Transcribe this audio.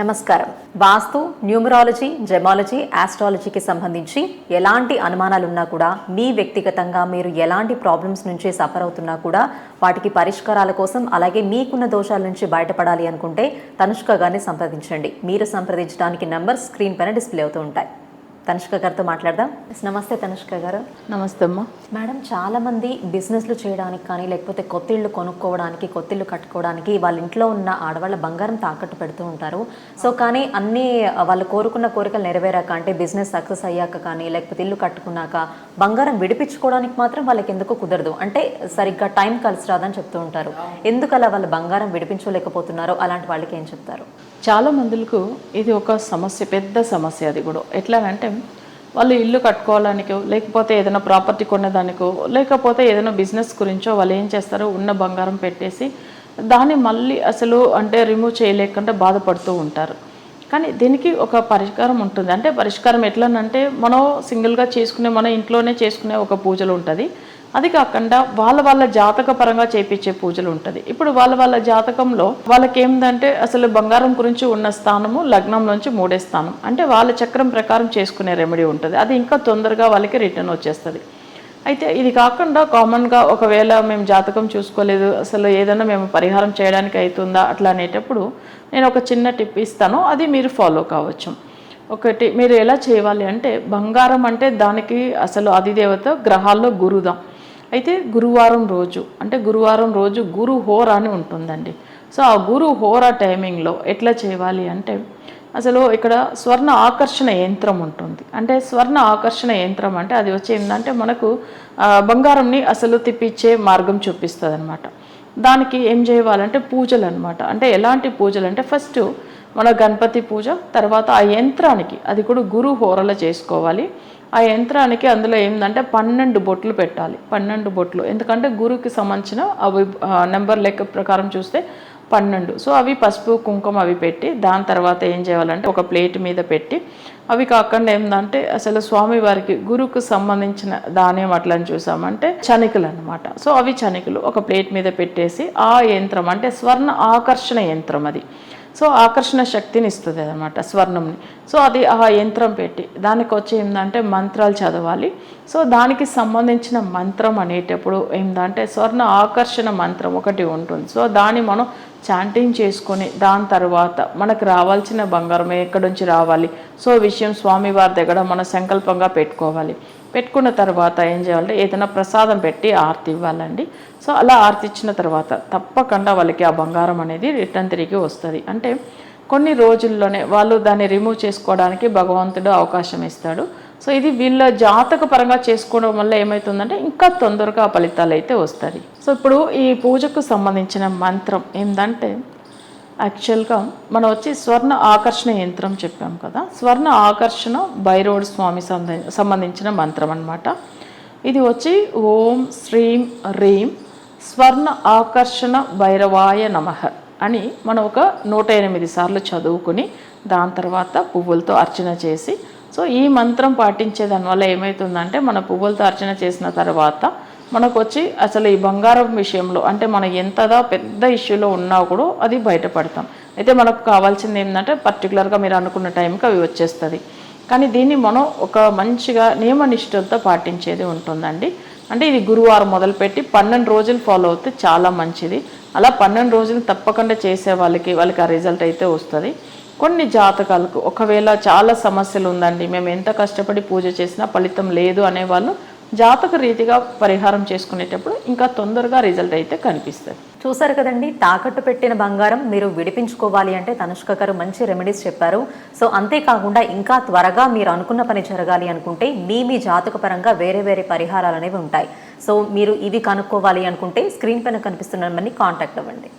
నమస్కారం. వాస్తు న్యూమరాలజీ జెమాలజీ ఆస్ట్రాలజీకి సంబంధించి ఎలాంటి అనుమానాలు ఉన్నా కూడా మీ వ్యక్తిగతంగా మీరు ఎలాంటి ప్రాబ్లమ్స్ నుంచి సఫర్ అవుతున్నా కూడా వాటికి పరిష్కారాల కోసం అలాగే మీకున్న దోషాల నుంచి బయటపడాలి అనుకుంటే తనుష్క గారిని సంప్రదించండి. మీరు సంప్రదించడానికి నంబర్ స్క్రీన్ పైన డిస్ప్లే అవుతూ ఉంటాయి. తనుష్క గారితో మాట్లాడదాం. నమస్తే తనుష్క గారు. నమస్తే అమ్మా. మేడం చాలా మంది బిజినెస్లు చేయడానికి కానీ లేకపోతే కొత్తిళ్ళు కొనుక్కోవడానికి కొత్తిళ్ళు కట్టుకోవడానికి వాళ్ళ ఇంట్లో ఉన్న ఆడవాళ్ళ బంగారం తాకట్టు పెడుతూ ఉంటారు. సో కానీ అన్ని వాళ్ళు కోరుకున్న కోరికలు నెరవేరాక అంటే బిజినెస్ సక్సెస్ అయ్యాక కానీ లేకపోతే ఇల్లు కట్టుకున్నాక బంగారం విడిపించుకోవడానికి మాత్రం వాళ్ళకి ఎందుకు కుదరదు? అంటే సరిగ్గా టైం కలిసి రాదని చెప్తూ ఉంటారు. ఎందుకు అలా వాళ్ళు బంగారం విడిపించలేకపోతున్నారో అలాంటి వాళ్ళకి ఏం చెప్తారు? చాలా మందులకు ఇది ఒక సమస్య పెద్ద సమస్య అది కూడా. ఎట్లాగంటే వాళ్ళు ఇల్లు కట్టుకోవడానికో లేకపోతే ఏదైనా ప్రాపర్టీ కొనేదానికో లేకపోతే ఏదైనా బిజినెస్ గురించో వాళ్ళు ఏం చేస్తారో ఉన్న బంగారం పెట్టేసి దాన్ని మళ్ళీ అసలు అంటే రిమూవ్ చేయలేకుండా బాధపడుతూ ఉంటారు. కానీ దీనికి ఒక పరిష్కారం ఉంటుంది. అంటే పరిష్కారం ఎట్లనంటే మనం సింగిల్గా చేసుకునే మన ఇంట్లోనే చేసుకునే ఒక పూజలు ఉంటుంది. అది కాకుండా వాళ్ళ వాళ్ళ జాతక పరంగా చేపించే పూజలు ఉంటుంది. ఇప్పుడు వాళ్ళ వాళ్ళ జాతకంలో వాళ్ళకి ఏంటంటే అసలు బంగారం గురించి ఉన్న స్థానము లగ్నం నుంచి మూడే స్థానం. అంటే వాళ్ళ చక్రం ప్రకారం చేసుకునే రెమెడీ ఉంటుంది. అది ఇంకా తొందరగా వాళ్ళకి రిటర్న్ వచ్చేస్తుంది. అయితే ఇది కాకుండా కామన్గా ఒకవేళ మేము జాతకం చూసుకోలేదు అసలు ఏదైనా మేము పరిహారం చేయడానికి అవుతుందా అట్లా అనేటప్పుడు నేను ఒక చిన్న టిప్ ఇస్తాను అది మీరు ఫాలో కావచ్చు. ఒకటి మీరు ఎలా చేయాలి అంటే బంగారం అంటే దానికి అసలు అధిదేవత గ్రహాల్లో గురుదా. అయితే గురువారం రోజు అంటే గురువారం రోజు గురు హోర అని ఉంటుందండి. సో ఆ గురు హోర టైమింగ్లో ఎట్లా చేయాలి అంటే అసలు ఇక్కడ స్వర్ణ ఆకర్షణ యంత్రం ఉంటుంది. అంటే స్వర్ణ ఆకర్షణ యంత్రం అంటే అది వచ్చి ఏంటంటే మనకు బంగారంని అసలు తిప్పించే మార్గం చూపిస్తుంది అనమాట దానికి ఏం చేయాలంటే పూజలు అనమాట అంటే ఎలాంటి పూజలు అంటే ఫస్ట్ మన గణపతి పూజ తర్వాత ఆ యంత్రానికి అది కూడా గురు హోరల చేసుకోవాలి. ఆ యంత్రానికి అందులో ఏంటంటే పన్నెండు బొట్లు పెట్టాలి. పన్నెండు బొట్లు. ఎందుకంటే గురుకి సంబంధించిన అవి నెంబర్ లెక్క ప్రకారం చూస్తే పన్నెండు. సో అవి పసుపు కుంకుమ అవి పెట్టి దాని తర్వాత ఏం చేయాలంటే ఒక ప్లేట్ మీద పెట్టి అవి కాకుండా ఏంటంటే అసలు స్వామి వారికి గురుకు సంబంధించిన ధాన్యం అట్లా అని చూసామంటే చనికలు అనమాట సో అవి చనికలు. ఒక ప్లేట్ మీద పెట్టేసి ఆ యంత్రం అంటే స్వర్ణ ఆకర్షణ యంత్రం అది. సో ఆకర్షణ శక్తిని ఇస్తుంది అనమాట స్వర్ణంని. సో అది ఆ యంత్రం పెట్టి దానికి వచ్చి ఏంటంటే మంత్రాలు చదవాలి. సో దానికి సంబంధించిన మంత్రం అనేటప్పుడు ఏంటంటే స్వర్ణ ఆకర్షణ మంత్రం ఒకటి ఉంటుంది. సో దాన్ని మనం చాంటింగ్ చేసుకొని దాని తర్వాత మనకు రావాల్సిన బంగారం ఎక్కడి నుంచి రావాలి? సో విషయం స్వామివారి దగ్గర మన సంకల్పంగా పెట్టుకోవాలి. పెట్టుకున్న తర్వాత ఏం చేయాలంటే ఏదైనా ప్రసాదం పెట్టి ఆర్తి ఇవ్వాలండి. సో అలా ఆర్తి ఇచ్చిన తర్వాత తప్పకుండా వాళ్ళకి ఆ బంగారం అనేది రిటర్న్ తిరిగి వస్తుంది. అంటే కొన్ని రోజుల్లోనే వాళ్ళు దాన్ని రిమూవ్ చేసుకోవడానికి భగవంతుడు అవకాశం ఇస్తాడు. సో ఇది వీళ్ళ జాతక పరంగా చేసుకోవడం వల్ల ఏమవుతుందంటే ఇంకా తొందరగా ఫలితాలు అయితే వస్తుంది సో ఇప్పుడు ఈ పూజకు సంబంధించిన మంత్రం ఏంటంటే యాక్చువల్గా మనం వచ్చి స్వర్ణ ఆకర్షణ యంత్రం చెప్పాం కదా. స్వర్ణ ఆకర్షణ బైరోడ్ స్వామి సంబంధ- సంబంధించిన మంత్రం అనమాట ఇది వచ్చి ఓం శ్రీం రీం స్వర్ణ ఆకర్షణ భైరవాయ నమ అని మనం ఒక నూట ఎనిమిది సార్లు చదువుకుని దాని తర్వాత పువ్వులతో అర్చన చేసి సో ఈ మంత్రం పాటించే దానివల్ల ఏమవుతుందంటే మన పువ్వులతో అర్చన చేసిన తర్వాత మనకు వచ్చి అసలు ఈ బంగారం విషయంలో అంటే మనం ఎంతదా పెద్ద ఇష్యూలో ఉన్నా కూడా అది బయటపడతాం. అయితే మనకు కావాల్సింది ఏంటంటే పర్టికులర్గా మీరు అనుకున్న టైంకి అవి వచ్చేస్తుంది. కానీ దీన్ని మనం ఒక మంచిగా నియమనిష్టలతో పాటించేది ఉంటుందండి. అంటే ఇది గురువారం మొదలుపెట్టి పన్నెండు రోజులు ఫాలో అవుతే చాలా మంచిది. అలా పన్నెండు రోజులు తప్పకుండా చేసే వాళ్ళకి వాళ్ళకి ఆ రిజల్ట్ అయితే వస్తుంది. కొన్ని జాతకాలకు ఒకవేళ చాలా సమస్యలు ఉందండి మేము ఎంత కష్టపడి పూజ చేసినా ఫలితం లేదు అనేవాళ్ళు జాతక రీతిగా పరిహారం చేసుకునేటప్పుడు ఇంకా తొందరగా రిజల్ట్ అయితే కనిపిస్తుంది. చూసారు కదండి తాకట్టు పెట్టిన బంగారం మీరు విడిపించుకోవాలి అంటే తనుష్క గారు మంచి రెమెడీస్ చెప్పారు. సో అంతేకాకుండా ఇంకా త్వరగా మీరు అనుకున్న పని జరగాలి అనుకుంటే మీ మీ జాతక పరంగా వేరే వేరే పరిహారాలు అనేవి ఉంటాయి. సో మీరు ఇవి కనుక్కోవాలి అనుకుంటే స్క్రీన్ పైన కనిపిస్తున్న నెంబర్ని కాంటాక్ట్ అవ్వండి.